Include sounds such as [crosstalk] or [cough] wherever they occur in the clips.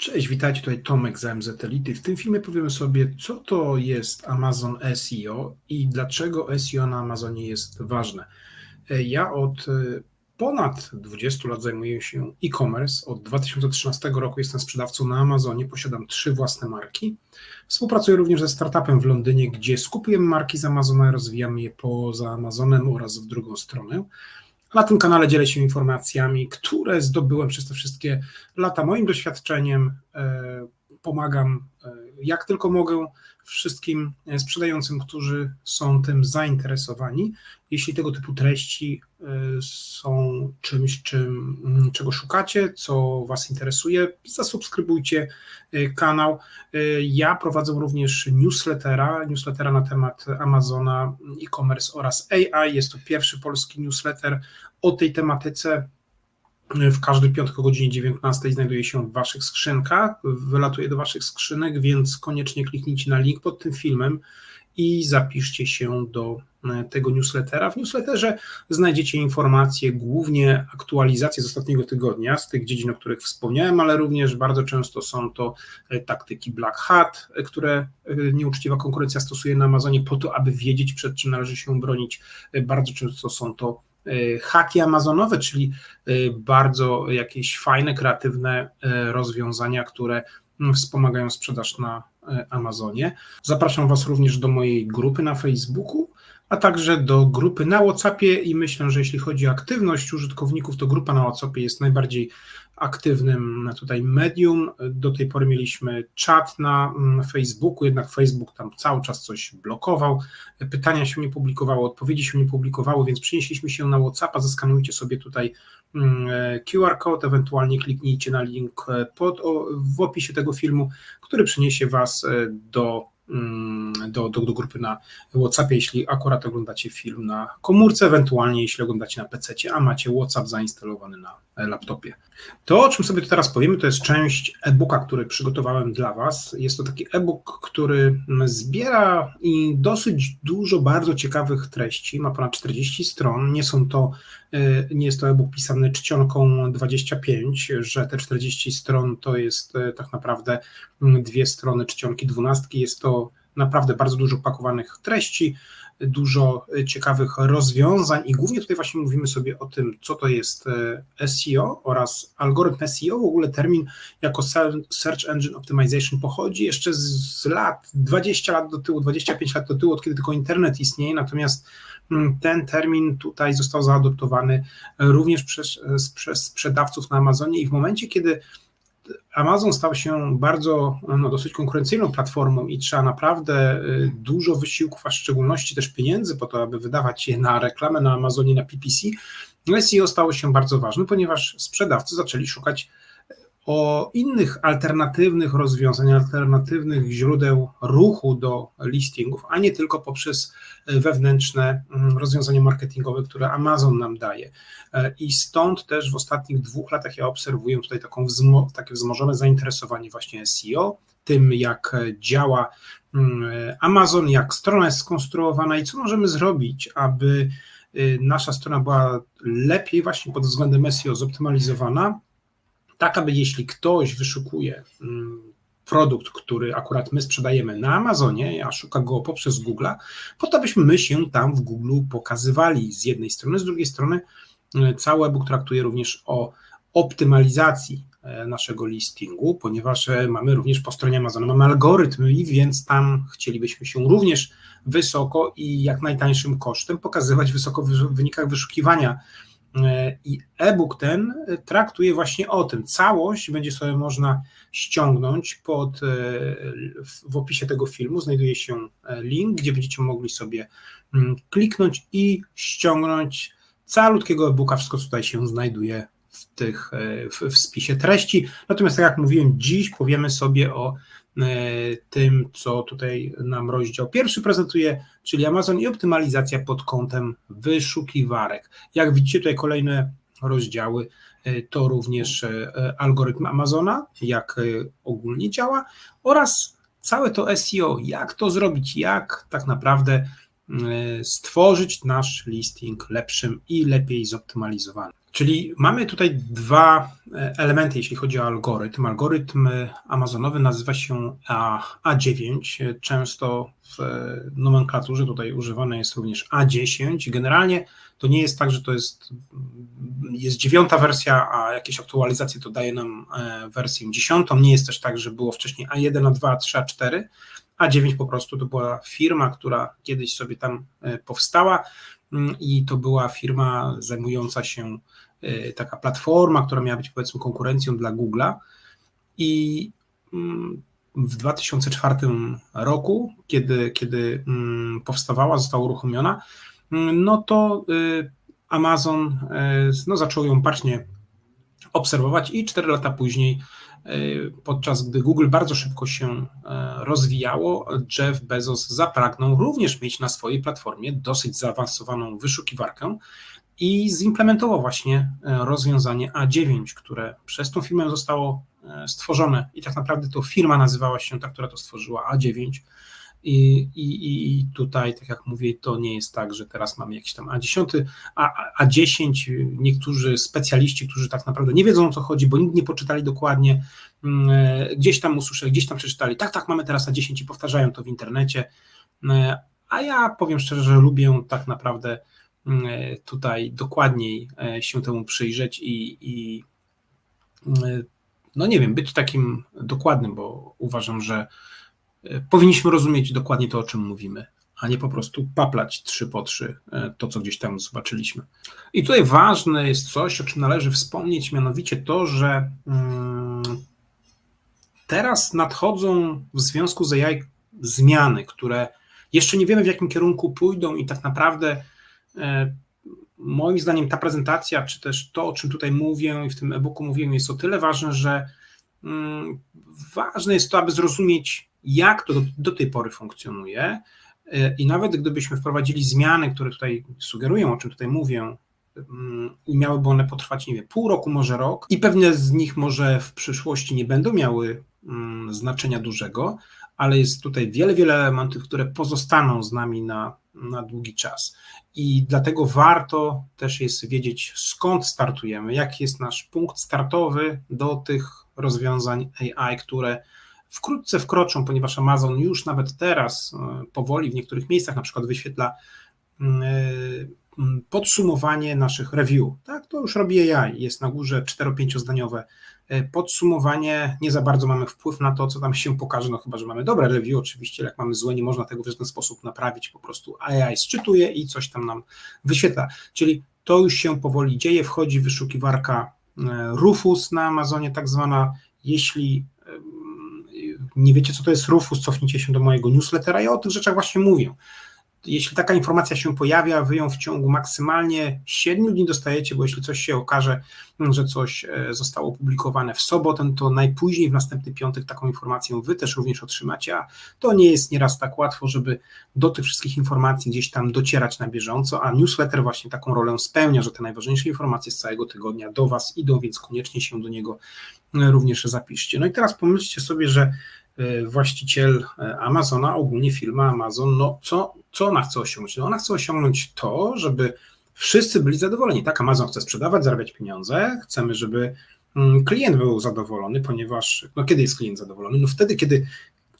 Cześć, witajcie, tutaj Tomek z AMZ Elity. W tym filmie powiemy sobie, co to jest Amazon SEO i dlaczego SEO na Amazonie jest ważne. Ja od e, ponad 20 lat zajmuję się e-commerce. Od 2013 roku jestem sprzedawcą na Amazonie, posiadam trzy własne marki. Współpracuję również ze startupem w Londynie, gdzie skupujemy marki z Amazona, rozwijamy je poza Amazonem oraz w drugą stronę. Na tym kanale dzielę się informacjami, które zdobyłem przez te wszystkie lata moim doświadczeniem. E, pomagam e, jak tylko mogę wszystkim sprzedającym, którzy są tym zainteresowani. Jeśli tego typu treści e, są czymś, czym, mm, czego szukacie, co Was interesuje, zasubskrybujcie kanał. Ja prowadzę również newslettera, newslettera na temat Amazona, e-commerce oraz AI. Jest to pierwszy polski newsletter o tej tematyce w każdy piątek o godzinie 19 znajduje się w Waszych skrzynkach, wylatuje do Waszych skrzynek, więc koniecznie kliknijcie na link pod tym filmem i zapiszcie się do e, tego newslettera. W newsletterze znajdziecie informacje, głównie aktualizacje z ostatniego tygodnia, z tych dziedzin, o których wspomniałem, ale również bardzo często są to e, taktyki Black Hat, e, które nieuczciwa konkurencja stosuje na Amazonie po to, aby wiedzieć, przed czym należy się bronić. Bardzo często są to haki amazonowe, czyli e, bardzo jakieś fajne, kreatywne e, rozwiązania, które mm, wspomagają sprzedaż na Amazonie. Zapraszam Was również do mojej grupy na Facebooku, a także do grupy na WhatsAppie i myślę, że jeśli chodzi o aktywność użytkowników, to grupa na WhatsAppie jest najbardziej aktywnym tutaj medium. Do tej pory mieliśmy czat na mm, Facebooku, jednak Facebook tam cały czas coś blokował. Pytania się nie publikowały, odpowiedzi się nie publikowały, więc przenieśliśmy się na WhatsAppa. Zaskanujcie sobie tutaj mm, QR code, ewentualnie kliknijcie na link pod, w opisie tego filmu, który przyniesie Was e, do do, do, do grupy na WhatsAppie, jeśli akurat oglądacie film na komórce, ewentualnie jeśli oglądacie na PC, a macie WhatsApp zainstalowany na laptopie. To, o czym sobie teraz powiemy, to jest część e-booka, który przygotowałem dla Was. Jest to taki e-book, który zbiera i dosyć dużo bardzo ciekawych treści. Ma ponad 40 stron. Nie są to, e, nie jest to e-book pisany czcionką 25, że te 40 stron to jest e, tak naprawdę dwie strony czcionki dwunastki. Jest to naprawdę bardzo dużo pakowanych treści dużo ciekawych rozwiązań i głównie tutaj właśnie mówimy sobie o tym, co to jest e, SEO oraz algorytm SEO. W ogóle termin jako Search Engine Optimization pochodzi jeszcze z lat, 20 lat do tyłu, 25 lat do tyłu, od kiedy tylko internet istnieje, natomiast mm, ten termin tutaj został zaadoptowany również przez, przez sprzedawców na Amazonie i w momencie, kiedy Amazon stał się bardzo, no, dosyć konkurencyjną platformą i trzeba naprawdę y, dużo wysiłków, a w szczególności też pieniędzy po to, aby wydawać je na reklamę na Amazonie, na PPC. SEO stało się bardzo ważne, ponieważ sprzedawcy zaczęli szukać o innych alternatywnych rozwiązań, alternatywnych źródeł ruchu do listingów, a nie tylko poprzez wewnętrzne mm, rozwiązania marketingowe, które Amazon nam daje. E, I stąd też w ostatnich dwóch latach ja obserwuję tutaj taką wzmo, takie wzmożone zainteresowanie właśnie SEO, tym jak działa mm, Amazon, jak strona jest skonstruowana i co możemy zrobić, aby nasza strona była lepiej właśnie pod względem SEO zoptymalizowana, tak aby jeśli ktoś wyszukuje mm, produkt, który akurat my sprzedajemy na Amazonie, a szuka go poprzez Google'a, po to, byśmy my się tam w Google pokazywali z jednej strony, z drugiej strony e, cały e-book traktuje również o optymalizacji e, naszego listingu, ponieważ e, mamy również po stronie Amazona, mamy algorytmy, więc tam chcielibyśmy się również wysoko i jak najtańszym kosztem pokazywać wysoko w wynikach wyszukiwania I e-book ten traktuje właśnie o tym. Całość będzie sobie można ściągnąć pod, e, w opisie tego filmu. Znajduje się e, link, gdzie będziecie mogli sobie mm, kliknąć i ściągnąć calutkiego e-booka. Wszystko tutaj się znajduje w, tych, w, w spisie treści. Natomiast, tak jak mówiłem, dziś powiemy sobie o E, tym, co tutaj nam rozdział pierwszy prezentuje, czyli Amazon i optymalizacja pod kątem wyszukiwarek. Jak widzicie, tutaj kolejne rozdziały e, to również e, algorytm Amazona, jak ogólnie działa oraz całe to SEO, jak to zrobić, jak tak naprawdę stworzyć nasz listing lepszym i lepiej zoptymalizowanym. Czyli mamy tutaj dwa e, elementy, jeśli chodzi o algorytm. Algorytm amazonowy nazywa się A9. Często w nomenklaturze tutaj używane jest również A10. Generalnie to nie jest tak, że to jest, jest dziewiąta wersja, a jakieś aktualizacje to daje nam e, wersję dziesiątą. Nie jest też tak, że było wcześniej A1, A2, A3, A4. A9 po prostu to była firma, która kiedyś sobie tam e, powstała mm, i to była firma zajmująca się, e, taka platforma, która miała być powiedzmy konkurencją dla Google'a. I mm, w 2004 roku, kiedy, kiedy mm, powstawała, została uruchomiona, no to y, Amazon y, no, zaczął ją bacznie obserwować i 4 lata później, y, podczas gdy Google bardzo szybko się rozwijało, Jeff Bezos zapragnął również mieć na swojej platformie dosyć zaawansowaną wyszukiwarkę i zimplementował właśnie rozwiązanie A9, które przez tą firmę zostało stworzone i tak naprawdę to firma nazywała się ta, która to stworzyła A9 i, i, I tutaj, tak jak mówię, to nie jest tak, że teraz mamy jakiś tam A10, a, A10. Niektórzy specjaliści, którzy tak naprawdę nie wiedzą o co chodzi, bo nikt nie poczytali dokładnie, mm, e, gdzieś tam usłyszeli, gdzieś tam przeczytali, tak, tak, mamy teraz A10 i powtarzają to w internecie. E, a ja powiem szczerze, że lubię tak naprawdę e, tutaj dokładniej się temu przyjrzeć i, i mm, no nie wiem, być takim dokładnym, bo uważam, że powinniśmy rozumieć dokładnie to, o czym mówimy, a nie po prostu paplać trzy po trzy e, to, co gdzieś tam zobaczyliśmy. I tutaj ważne jest coś, o czym należy wspomnieć, mianowicie to, że mm, teraz nadchodzą w związku z AI zmiany, które jeszcze nie wiemy, w jakim kierunku pójdą, i tak naprawdę e, moim zdaniem ta prezentacja, czy też to, o czym tutaj mówię i w tym e-booku mówię, jest o tyle ważne, że mm, ważne jest to, aby zrozumieć, jak to do, do tej pory funkcjonuje. E, I nawet gdybyśmy wprowadzili zmiany, które tutaj sugerują, o czym tutaj mówię, mm, i miałyby one potrwać, nie wiem, pół roku, może rok, i pewne z nich może w przyszłości nie będą miały mm, znaczenia dużego, ale jest tutaj wiele, wiele elementów, które pozostaną z nami na, na długi czas. I dlatego warto też jest wiedzieć, skąd startujemy, jaki jest nasz punkt startowy do tych rozwiązań AI, które wkrótce wkroczą, ponieważ Amazon już nawet teraz e, powoli w niektórych miejscach na przykład wyświetla mm, e, mm, podsumowanie naszych review. Tak, to już robi AI, jest na górze 4-5 zdaniowe podsumowanie, nie za bardzo mamy wpływ na to, co tam się pokaże, no chyba, że mamy dobre review, oczywiście, jak mamy złe, nie można tego w żaden sposób naprawić, po prostu AI sczytuje i coś tam nam wyświetla, czyli to już się powoli dzieje, wchodzi wyszukiwarka Rufus na Amazonie tak zwana, jeśli nie wiecie, co to jest Rufus, cofnijcie się do mojego newslettera. Ja o tych rzeczach właśnie mówię. Jeśli taka informacja się pojawia, wy ją w ciągu maksymalnie 7 dni dostajecie, bo jeśli coś się okaże, że coś e, zostało opublikowane w sobotę, to najpóźniej w następny piątek taką informację wy też również otrzymacie, a to nie jest nieraz tak łatwo, żeby do tych wszystkich informacji gdzieś tam docierać na bieżąco, a newsletter właśnie taką rolę spełnia, że te najważniejsze informacje z całego tygodnia do was idą, więc koniecznie się do niego e, również zapiszcie. No i teraz pomyślcie sobie, że właściciel Amazona, ogólnie firma Amazon, no co co ona chce osiągnąć? No ona chce osiągnąć to, żeby wszyscy byli zadowoleni. Tak, Amazon chce sprzedawać, zarabiać pieniądze, chcemy, żeby mm, klient był zadowolony, ponieważ no kiedy jest klient zadowolony? No wtedy, kiedy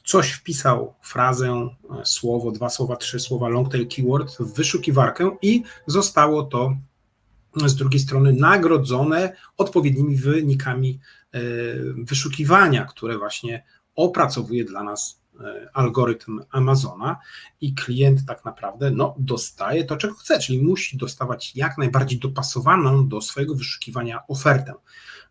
coś wpisał frazę, e, słowo, dwa słowa, trzy słowa, long tail keyword w wyszukiwarkę i zostało to z drugiej strony nagrodzone odpowiednimi wynikami e, wyszukiwania, które właśnie opracowuje dla nas E, algorytm Amazona i klient tak naprawdę no, dostaje to, czego chce, czyli musi dostawać jak najbardziej dopasowaną do swojego wyszukiwania ofertę,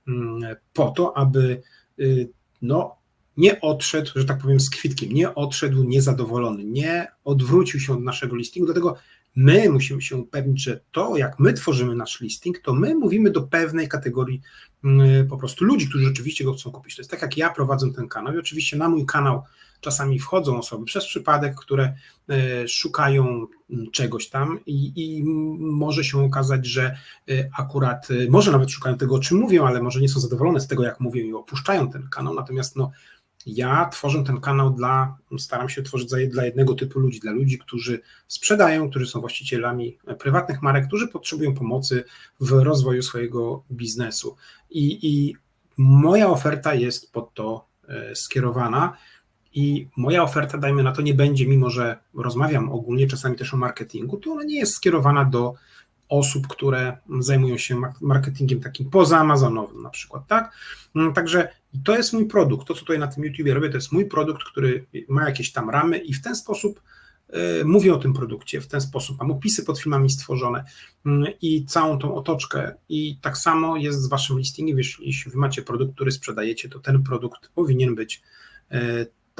mm, po to, aby y, no, nie odszedł, że tak powiem, z kwitkiem, nie odszedł niezadowolony, nie odwrócił się od naszego listingu, dlatego my musimy się upewnić, że to, jak my tworzymy nasz listing, to my mówimy do pewnej kategorii mm, po prostu ludzi, którzy rzeczywiście go chcą kupić. To jest tak, jak ja prowadzę ten kanał i oczywiście na mój kanał czasami wchodzą osoby przez przypadek, które e, szukają czegoś tam i, i, może się okazać, że e, akurat, e, może nawet szukają tego, o czym mówią, ale może nie są zadowolone z tego, jak mówią i opuszczają ten kanał, natomiast no, ja tworzę ten kanał dla, staram się tworzyć dla jednego typu ludzi, dla ludzi, którzy sprzedają, którzy są właścicielami prywatnych marek, którzy potrzebują pomocy w rozwoju swojego biznesu. I, i moja oferta jest pod to e, skierowana. I moja oferta, dajmy na to, nie będzie, mimo że rozmawiam ogólnie czasami też o marketingu, to ona nie jest skierowana do osób, które zajmują się marketingiem takim poza Amazonowym na przykład, tak? Mm, także to jest mój produkt, to co tutaj na tym YouTubie robię, to jest mój produkt, który ma jakieś tam ramy i w ten sposób y, mówię o tym produkcie, w ten sposób mam opisy pod filmami stworzone mm, i całą tą otoczkę. I tak samo jest z waszym listingiem, jeśli wy macie produkt, który sprzedajecie, to ten produkt powinien być y,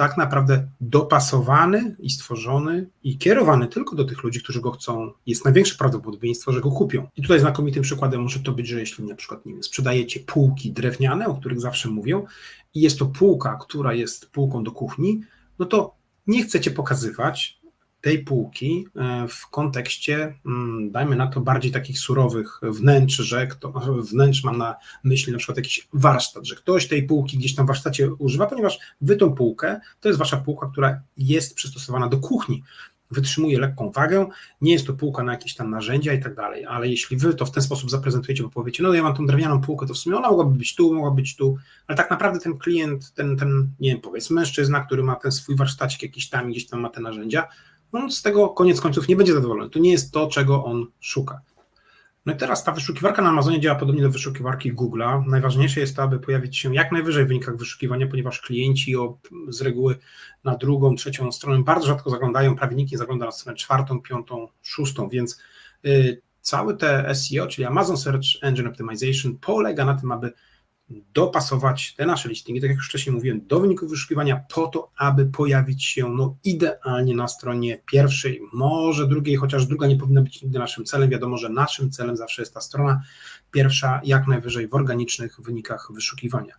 tak naprawdę dopasowany i stworzony i kierowany tylko do tych ludzi, którzy go chcą, jest największe prawdopodobieństwo, że go kupią. I tutaj znakomitym przykładem może to być, że jeśli na przykład nie wiem, sprzedajecie półki drewniane, o których zawsze mówią, i jest to półka, która jest półką do kuchni, no to nie chcecie pokazywać tej półki e, w kontekście, mm, dajmy na to, bardziej takich surowych wnętrz, że kto, wnętrz mam na myśli na przykład jakiś warsztat, że ktoś tej półki gdzieś tam w warsztacie używa, ponieważ wy tą półkę, to jest wasza półka, która jest przystosowana do kuchni, wytrzymuje lekką wagę, nie jest to półka na jakieś tam narzędzia i tak dalej, ale jeśli wy to w ten sposób zaprezentujecie, bo powiecie, no ja mam tą drewnianą półkę, to w sumie ona mogłaby być tu, mogła być tu, ale tak naprawdę ten klient, ten, ten nie wiem, powiedzmy mężczyzna, który ma ten swój warsztacik jakiś tam, gdzieś tam ma te narzędzia, on z tego koniec końców nie będzie zadowolony. To nie jest to, czego on szuka. No i teraz ta wyszukiwarka na Amazonie działa podobnie do wyszukiwarki Google'a. Najważniejsze jest to, aby pojawić się jak najwyżej w wynikach wyszukiwania, ponieważ klienci z reguły na drugą, trzecią stronę bardzo rzadko zaglądają, prawie nikt nie zagląda na stronę czwartą, piątą, szóstą, więc y, te SEO, czyli Amazon Search Engine Optimization polega na tym, aby dopasować te nasze listingi, tak jak już wcześniej mówiłem, do wyników wyszukiwania po to, aby pojawić się no, idealnie na stronie pierwszej, może drugiej, chociaż druga nie powinna być nigdy naszym celem. Wiadomo, że naszym celem zawsze jest ta strona pierwsza, jak najwyżej w organicznych wynikach wyszukiwania.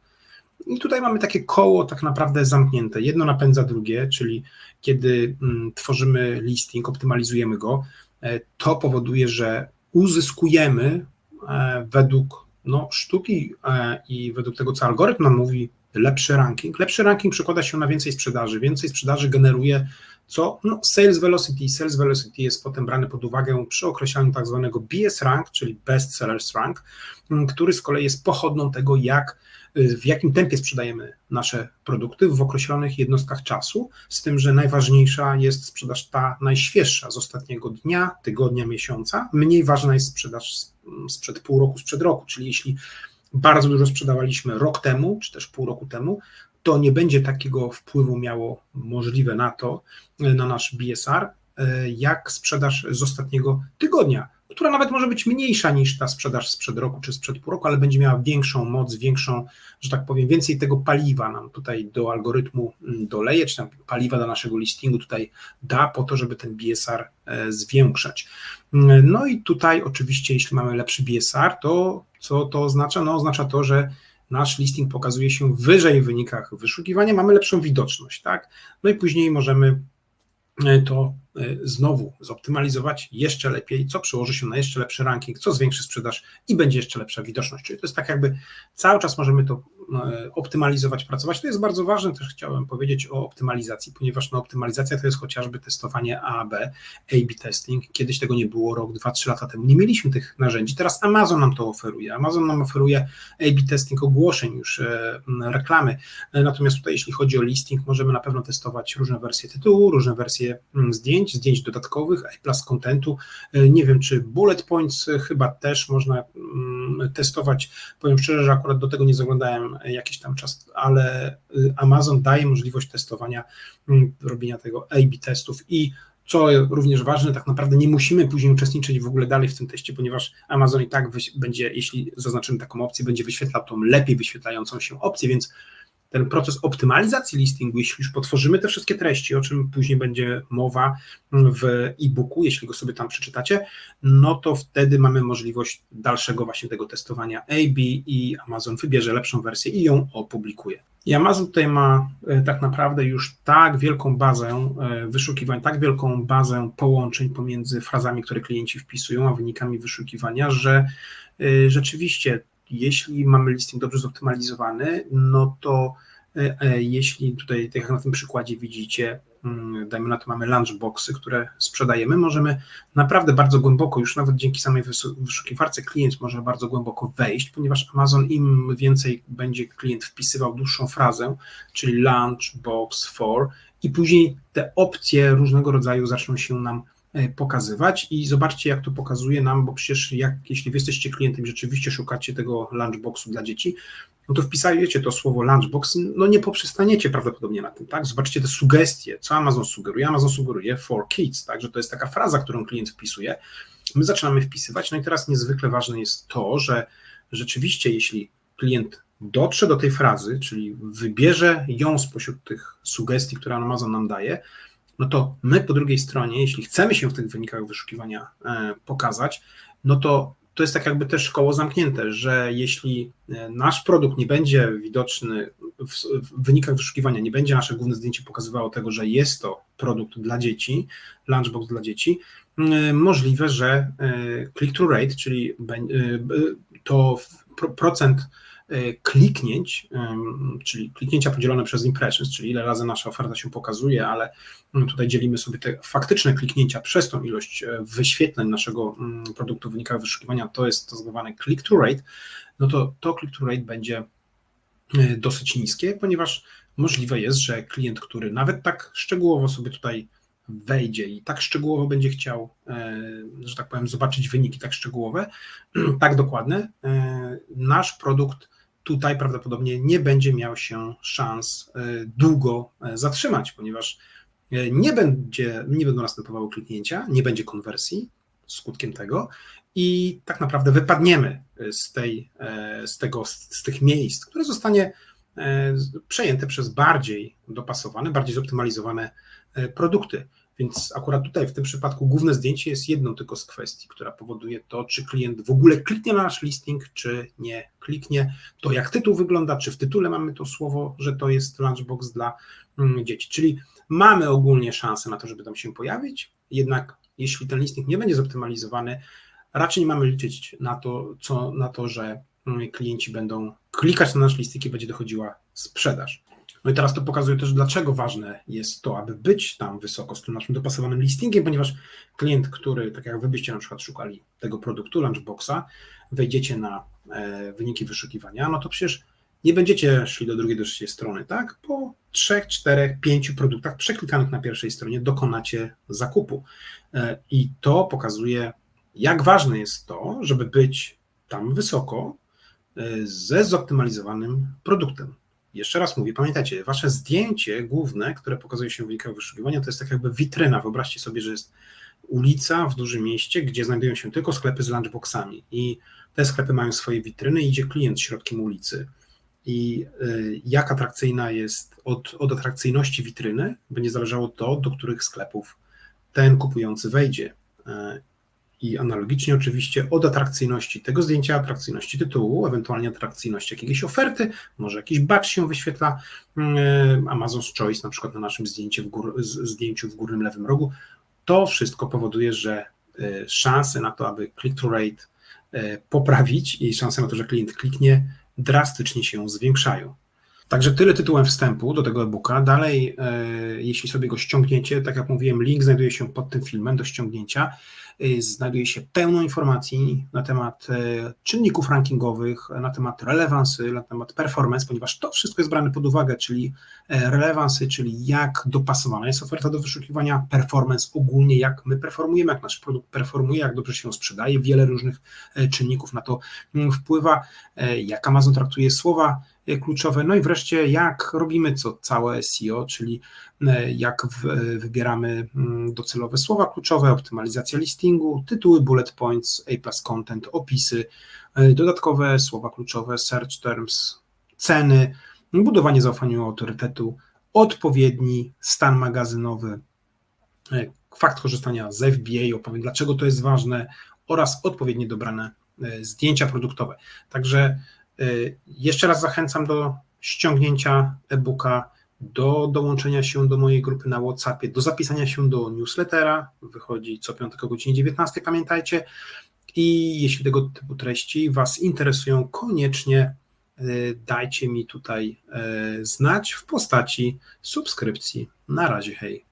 I tutaj mamy takie koło tak naprawdę zamknięte. Jedno napędza drugie, czyli kiedy mm, tworzymy listing, optymalizujemy go, e, to powoduje, że uzyskujemy e, według no, sztuki e, i według tego, co algorytm nam mówi, lepszy ranking. Lepszy ranking przekłada się na więcej sprzedaży. Więcej sprzedaży generuje co? No, sales velocity. Sales velocity jest potem brany pod uwagę przy określaniu tak zwanego BS rank, czyli best sellers rank, który z kolei jest pochodną tego, jak w jakim tempie sprzedajemy nasze produkty w określonych jednostkach czasu, z tym, że najważniejsza jest sprzedaż ta najświeższa z ostatniego dnia, tygodnia, miesiąca. Mniej ważna jest sprzedaż sprzed pół roku, sprzed roku, czyli jeśli bardzo dużo sprzedawaliśmy rok temu, czy też pół roku temu, to nie będzie takiego wpływu miało możliwe na to, na nasz BSR, y, jak sprzedaż z ostatniego tygodnia, która nawet może być mniejsza niż ta sprzedaż sprzed roku czy sprzed pół roku, ale będzie miała większą moc, większą, że tak powiem, więcej tego paliwa nam tutaj do algorytmu mm, doleje, czy tam paliwa do naszego listingu tutaj da po to, żeby ten BSR e, zwiększać. Mm, no i tutaj oczywiście, jeśli mamy lepszy BSR, to co to oznacza? No oznacza to, że nasz listing pokazuje się wyżej w wynikach wyszukiwania, mamy lepszą widoczność, tak? No i później możemy e, to znowu zoptymalizować jeszcze lepiej, co przełoży się na jeszcze lepszy ranking, co zwiększy sprzedaż i będzie jeszcze lepsza widoczność. Czyli to jest tak jakby cały czas możemy to optymalizować, pracować. To jest bardzo ważne, też chciałem powiedzieć o optymalizacji, ponieważ no, optymalizacja to jest chociażby testowanie A, B, A-B testing. Kiedyś tego nie było, rok, dwa, trzy lata temu nie mieliśmy tych narzędzi. Teraz Amazon nam to oferuje. Amazon nam oferuje A-B testing ogłoszeń już, e, reklamy. Natomiast tutaj jeśli chodzi o listing, możemy na pewno testować różne wersje tytułu, różne wersje zdjęć, zdjęć, dodatkowych, plus contentu. E, nie wiem, czy bullet points e, chyba też można testować. Powiem szczerze, że akurat do tego nie zaglądałem jakiś tam czas, ale e, Amazon daje możliwość testowania, mm, robienia tego A-B testów i co również ważne, tak naprawdę nie musimy później uczestniczyć w ogóle dalej w tym teście, ponieważ Amazon i tak będzie, jeśli zaznaczymy taką opcję, będzie wyświetlał tą lepiej wyświetlającą się opcję, więc ten proces optymalizacji listingu, jeśli już potworzymy te wszystkie treści, o czym później będzie mowa w e-booku, jeśli go sobie tam przeczytacie, no to wtedy mamy możliwość dalszego właśnie tego testowania AB i Amazon wybierze lepszą wersję i ją opublikuje. I Amazon tutaj ma e, tak naprawdę już tak wielką bazę e, wyszukiwań, tak wielką bazę połączeń pomiędzy frazami, które klienci wpisują, a wynikami wyszukiwania, że e, rzeczywiście jeśli mamy listing dobrze zoptymalizowany, no to jeśli tutaj, tak jak na tym przykładzie widzicie, mm, dajmy na to mamy lunchboxy, które sprzedajemy, możemy naprawdę bardzo głęboko, już nawet dzięki samej wyszukiwarce klient może bardzo głęboko wejść, ponieważ Amazon im więcej będzie klient wpisywał dłuższą frazę, czyli lunchbox for i później te opcje różnego rodzaju zaczną się nam E, pokazywać i zobaczcie, jak to pokazuje nam, bo przecież jak, jeśli wy jesteście klientem i rzeczywiście szukacie tego lunchboxu dla dzieci, no to wpisujecie to słowo lunchbox, no nie poprzestaniecie prawdopodobnie na tym, tak? Zobaczcie te sugestie, co Amazon sugeruje. Amazon sugeruje for kids, tak? Że to jest taka fraza, którą klient wpisuje. My zaczynamy wpisywać, no i teraz niezwykle ważne jest to, że rzeczywiście, jeśli klient dotrze do tej frazy, czyli wybierze ją spośród tych sugestii, które Amazon nam daje, no to my po drugiej stronie, jeśli chcemy się w tych wynikach wyszukiwania e, pokazać, no to to jest tak jakby też koło zamknięte, że jeśli e, nasz produkt nie będzie widoczny w, wynikach wyszukiwania, nie będzie nasze główne zdjęcie pokazywało tego, że jest to produkt dla dzieci, lunchbox dla dzieci, możliwe, że e, click-through rate, czyli to procent kliknięć, czyli kliknięcia podzielone przez impressions, czyli ile razy nasza oferta się pokazuje, ale mm, tutaj dzielimy sobie te faktyczne kliknięcia przez tą ilość wyświetleń naszego mm, produktu w wynikach wyszukiwania, to jest to zwane click-through rate, no to to click-through rate będzie dosyć niskie, ponieważ możliwe jest, że klient, który nawet tak szczegółowo sobie tutaj wejdzie i tak szczegółowo będzie chciał, że tak powiem, zobaczyć wyniki tak szczegółowe, [clears throat] tak dokładne, nasz produkt tutaj prawdopodobnie nie będzie miał się szans e, długo e, zatrzymać, ponieważ e, nie, będzie, nie będą następowały kliknięcia, nie będzie konwersji skutkiem tego i tak naprawdę wypadniemy z, tej, z, tego, z tych miejsc, które zostanie przejęte przez bardziej dopasowane, bardziej zoptymalizowane produkty. Więc akurat tutaj w tym przypadku główne zdjęcie jest jedną tylko z kwestii, która powoduje to, czy klient w ogóle kliknie na nasz listing, czy nie kliknie, to jak tytuł wygląda, czy w tytule mamy to słowo, że to jest lunchbox dla mm, dzieci. Czyli mamy ogólnie szansę na to, żeby tam się pojawić, jednak jeśli ten listing nie będzie zoptymalizowany, raczej nie mamy liczyć na to, co, na to że mm, klienci będą klikać na nasz listing i będzie dochodziła sprzedaż. No i teraz to pokazuje też, dlaczego ważne jest to, aby być tam wysoko z tym naszym dopasowanym listingiem, ponieważ klient, który, tak jak wy byście na przykład szukali tego produktu Lunchboxa, wejdziecie na e, wyniki wyszukiwania, no to przecież nie będziecie szli do drugiej, do trzeciej strony, tak? Po trzech, czterech, pięciu produktach przeklikanych na pierwszej stronie dokonacie zakupu. E, I to pokazuje, jak ważne jest to, żeby być tam wysoko e, ze zoptymalizowanym produktem. Jeszcze raz mówię, pamiętajcie, wasze zdjęcie główne, które pokazuje się w wynikach wyszukiwania, to jest tak jakby witryna. Wyobraźcie sobie, że jest ulica w dużym mieście, gdzie znajdują się tylko sklepy z lunchboxami i te sklepy mają swoje witryny i idzie klient środkiem ulicy. I y, jak atrakcyjna jest, od, od atrakcyjności witryny będzie zależało to, do których sklepów ten kupujący wejdzie. I analogicznie oczywiście od atrakcyjności tego zdjęcia, atrakcyjności tytułu, ewentualnie atrakcyjności jakiejś oferty, może jakiś batch się wyświetla, mm, Amazon's Choice na przykład na naszym zdjęciu w, gór, zdjęciu w górnym lewym rogu. To wszystko powoduje, że e, szanse na to, aby click-through rate e, poprawić i szanse na to, że klient kliknie, drastycznie się zwiększają. Także tyle tytułem wstępu do tego e-booka. Dalej, e, jeśli sobie go ściągniecie, tak jak mówiłem, link znajduje się pod tym filmem do ściągnięcia. Y, znajduje się pełno informacji na temat y, czynników rankingowych, na temat relewansy, na temat performance, ponieważ to wszystko jest brane pod uwagę, czyli e, relewansy, czyli jak dopasowana jest oferta do wyszukiwania, performance ogólnie, jak my performujemy, jak nasz produkt performuje, jak dobrze się sprzedaje, wiele różnych e, czynników na to mm, wpływa, e, jak Amazon traktuje słowa kluczowe. No i wreszcie, jak robimy co całe SEO, czyli e, jak w, wybieramy mm, docelowe słowa kluczowe, optymalizacja listingu, tytuły, bullet points, A content, opisy, dodatkowe słowa kluczowe, search terms, ceny, budowanie zaufania autorytetu, odpowiedni stan magazynowy, fakt korzystania z FBA, opowiem dlaczego to jest ważne oraz odpowiednio dobrane zdjęcia produktowe. Także Y, jeszcze raz zachęcam do ściągnięcia e-booka, do dołączenia się do mojej grupy na WhatsAppie, do zapisania się do newslettera. Wychodzi co piątek o godzinie 19, pamiętajcie. I jeśli tego typu treści Was interesują, koniecznie dajcie mi tutaj znać w postaci subskrypcji. Na razie, hej.